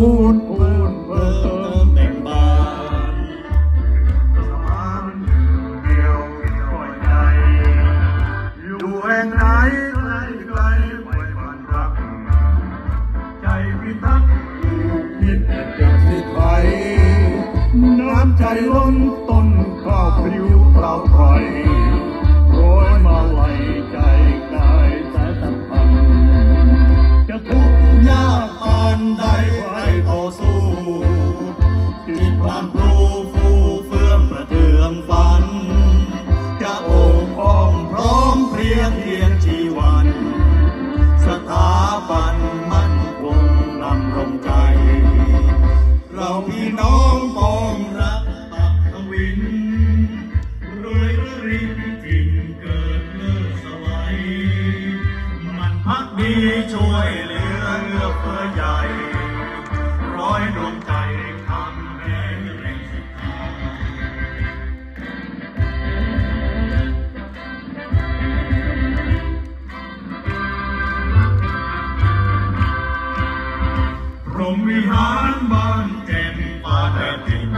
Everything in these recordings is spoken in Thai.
กูลเพิ่มเพิ่มแบ่งบานสมานเดียวปล่อยใจอยู่แห่งไหนไกลไกลไว้มันรัก ใจพิทักษ์ผูกมิตรเด็กสิไทยน้ำใจล้นต้นข้าวพริ้วเปล่าไทย มีช่วยเหลือเอื้อเฟื้อใหญ่ ร้อยดวงใจทำแห่งแห่งสิทธาพรหมวิหารบ้านแจ่มป่าแดดดิน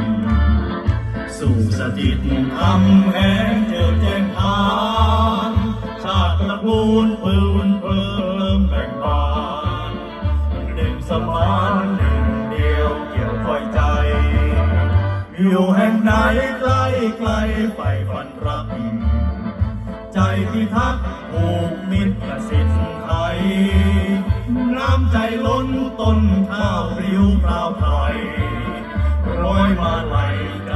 สู่สถิตคำแห่งเจอแจ้งทา มานหนึ่งเดียวเกี่ยวคอยใจ อยู่แห่งไหนใกล้ไกลไฟฝันรัก ใจพิทักษ์ผูกมิตรกสิทธิ์ไทย น้ำใจล้นต้นข้าวริ้วพราวไทยร้อยมาไหลใจ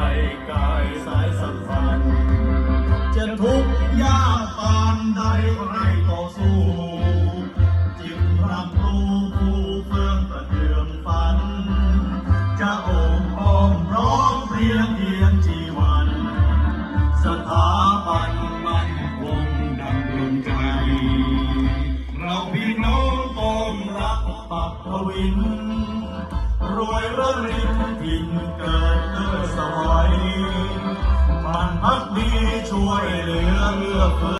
กายสายสัมพันธ์จะทุกข์ยากปานใดให้ต่อสู้ วินรวยระรินกินเกิดเลิศสวัยมันพักดีช่วยเหลือเอื้อเฟื้อ